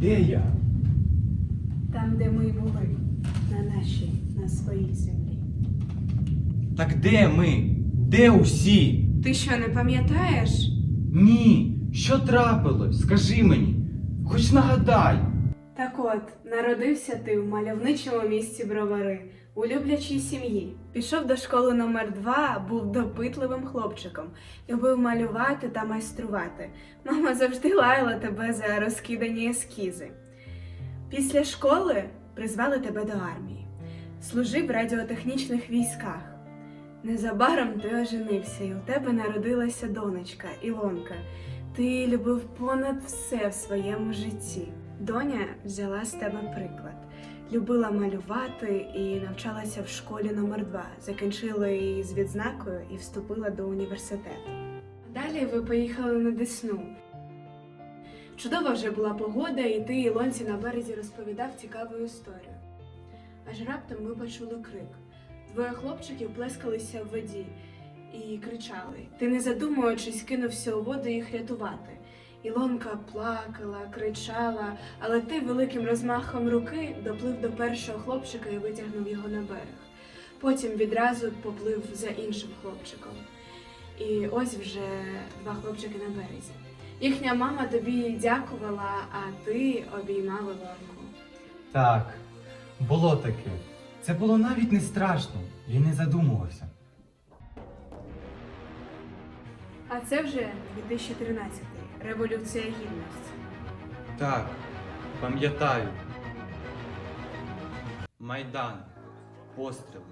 Де я? Там, де ми були, на нашій, на своїй землі. Так де ми? Де усі? Ти що не пам'ятаєш? Ні. Що трапилось? Скажи мені, хоч нагадай. Так от, народився ти в мальовничому місті Бровари у люблячій сім'ї. Пішов до школи номер 2 був допитливим хлопчиком, любив малювати та майструвати. Мама завжди лаяла тебе за розкидані ескізи. Після школи призвали тебе до армії. Служив в радіотехнічних військах. Незабаром ти оженився, і у тебе народилася донечка Ілонка. Ти любив понад все в своєму житті. Доня взяла з тебе приклад. Любила малювати і навчалася в школі номер 2 Закінчила її з відзнакою і вступила до університету. Далі ви поїхали на Десну. Чудова вже була погода, і ти Ілонці на березі розповідав цікаву історію. Аж раптом ми почули крик. Двоє хлопчиків плескалися в воді і кричали. Ти, не задумуючись, кинувся у воду їх рятувати. Ілонка плакала, кричала, але ти великим розмахом руки доплив до першого хлопчика і витягнув його на берег. Потім відразу поплив за іншим хлопчиком. І ось вже два хлопчики на березі. Їхня мама тобі дякувала, а ти обіймав Ілонку. Так, було таке. Це було навіть не страшно. Я не задумувався. А це вже 2013 революція гідності. Так, пам'ятаю. Майдан, постріли.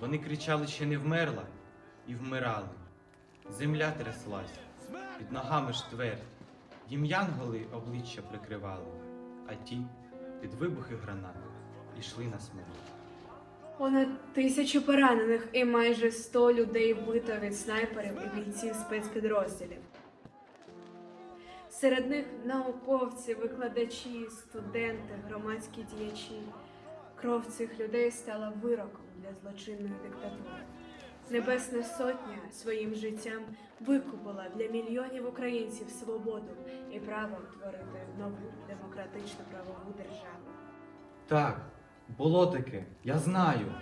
Вони кричали, ще не вмерла, і вмирали. Земля тряслась, під ногами ж твердь. Їм янголи обличчя прикривали, а ті під вибухи гранат ішли на смерть. Понад тисячу поранених і майже 100 людей вбито від снайперів і бійців спецпідрозділів. Серед них науковці, викладачі, студенти, громадські діячі. Кров цих людей стала вироком для злочинної диктатури. Небесна сотня своїм життям викупила для мільйонів українців свободу і право творити нову демократичну правову державу. Так, було таке, я знаю.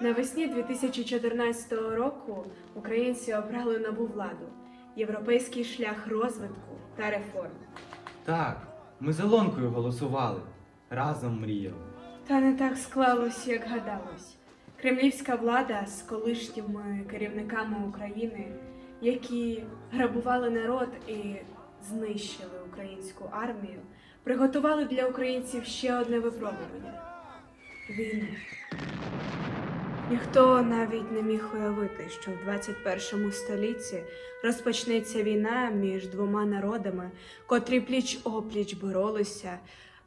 Навесні 2014 року українці обрали нову владу, європейський шлях розвитку та реформ. Так, ми з Ілонкою голосували. Разом мріяли. Та не так склалось, як гадалось. Кремлівська влада з колишніми керівниками України, які грабували народ і знищили українську армію, приготували для українців ще одне випробування війну. Ніхто навіть не міг уявити, що в 21 столітті розпочнеться війна між двома народами, котрі пліч опліч боролися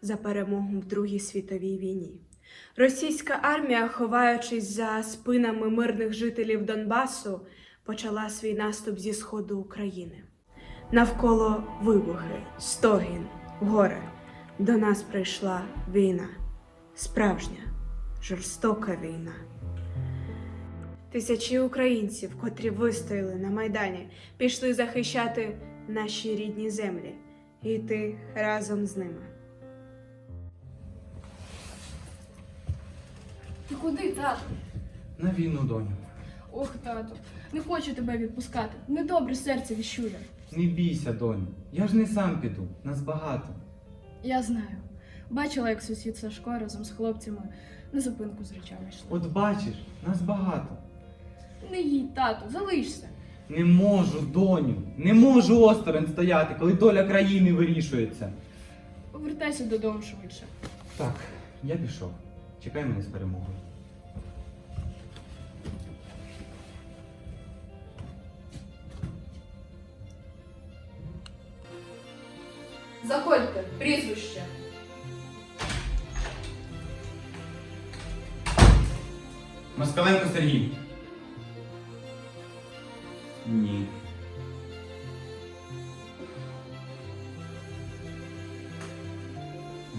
за перемогу в Другій світовій війні. Російська армія, ховаючись за спинами мирних жителів Донбасу, почала свій наступ зі сходу України. Навколо вибухи, стогін, горе. До нас прийшла війна, справжня, жорстока війна. Тисячі українців, котрі вистояли на Майдані, пішли захищати наші рідні землі, і ти разом з ними. Ти куди, тату? На війну, доню. Ох, тату, не хочу тебе відпускати. Недобре серце віщує. Не бійся, доню. Я ж не сам піду, нас багато. Я знаю. Бачила, як сусід Сашко разом з хлопцями на зупинку з речами йшли. От бачиш, нас багато. Не їдь, тату, залишся. Не можу, доню, не можу осторонь стояти, коли доля країни вирішується. Повертайся додому швидше. Так, я пішов. Чекай мене з перемогою. Заходьте, прізвище. Москаленко Сергій.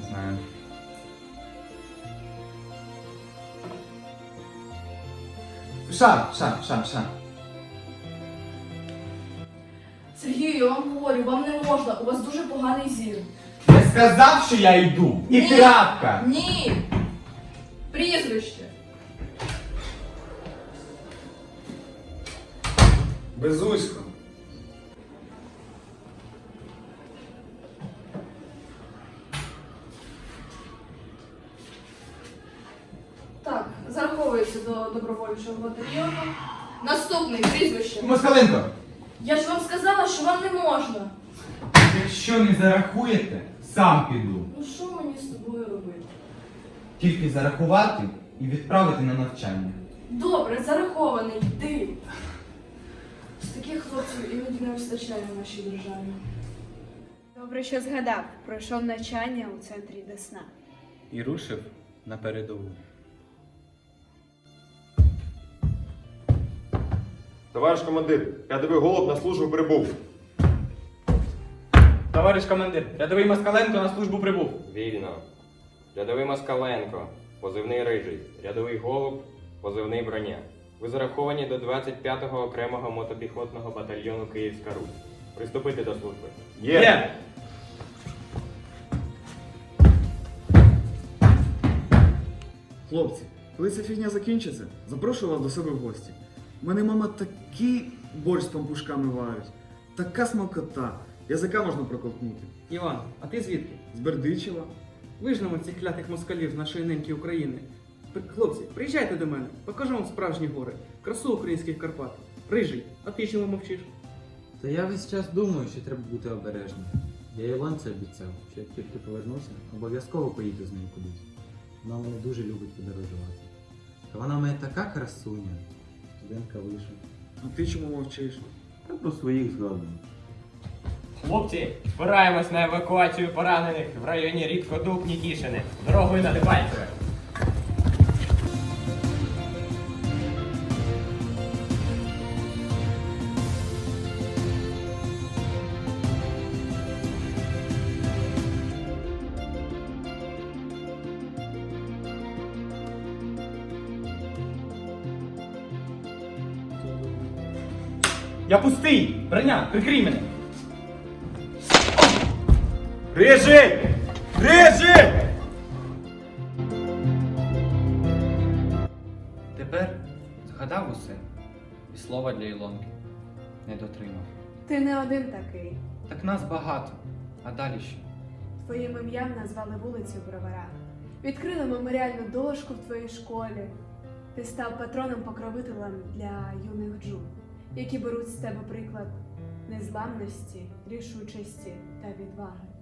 Знаю. Ша, ша, ша, ша. Сергію, я вам говорю, вам не можна, у вас дуже поганий зір. Без сказав, що я йду. І Ні. крапка. Ні! Прізвище. Безусько. Зараховується до добровольчого батальйону. Наступний прізвище. Москаленко, Я ж вам сказала, що вам не можна. якщо не зарахуєте, сам піду. Ну що мені з тобою робити? Тільки зарахувати і відправити на навчання. Добре, зарахований, йди. З таких хлопців іноді не вистачає в нашій державі. Добре, що згадав, пройшов навчання у центрі Десна. І рушив на передову. Товариш командир, рядовий голуб на службу прибув. Товариш командир, рядовий Москаленко на службу прибув. Вільно. Рядовий Москаленко, позивний рижий, рядовий голуб, позивний броня. Ви зараховані до 25-го окремого мотопіхотного батальйону Київська Русь. Приступити до служби. Є! Хлопці, коли ця фігня закінчиться, запрошую вас до себе в гості. Мене мама такий борщ з пампушками варить, така смакота, язика можна проковтнути. Іван, а ти звідки? З Бердичева. Вижнемо цих клятих москалів з нашої неньки України. Хлопці, приїжджайте до мене, покажу вам справжні гори, красу українських Карпат. Рижий, а ти чому мовчиш? Та я весь час думаю, що треба бути обережним. Я Ілонце обіцяв, що як тільки повернуся, обов'язково поїду з нею кудись. Вона мене дуже любить подорожувати. Та вона мене така красуня. Студентка вишу. А ти чому мовчиш? Та про своїх згадую. Хлопці, збираємось на евакуацію поранених в районі Рідкодуб Нікішини. Дорогою на Дебальцеве. Я пустий! Броня, прикрий мене! Рижий! Рижий! Тепер згадав усе. І слова для Ілонки не дотримав. Ти не один такий. Так нас багато. А далі що? Твоїм ім'ям назвали вулицю в Броварах. Відкрили меморіальну дошку в твоїй школі. Ти став патроном покровителем для юних джун, які беруть з тебе приклад незламності, рішучості та відваги.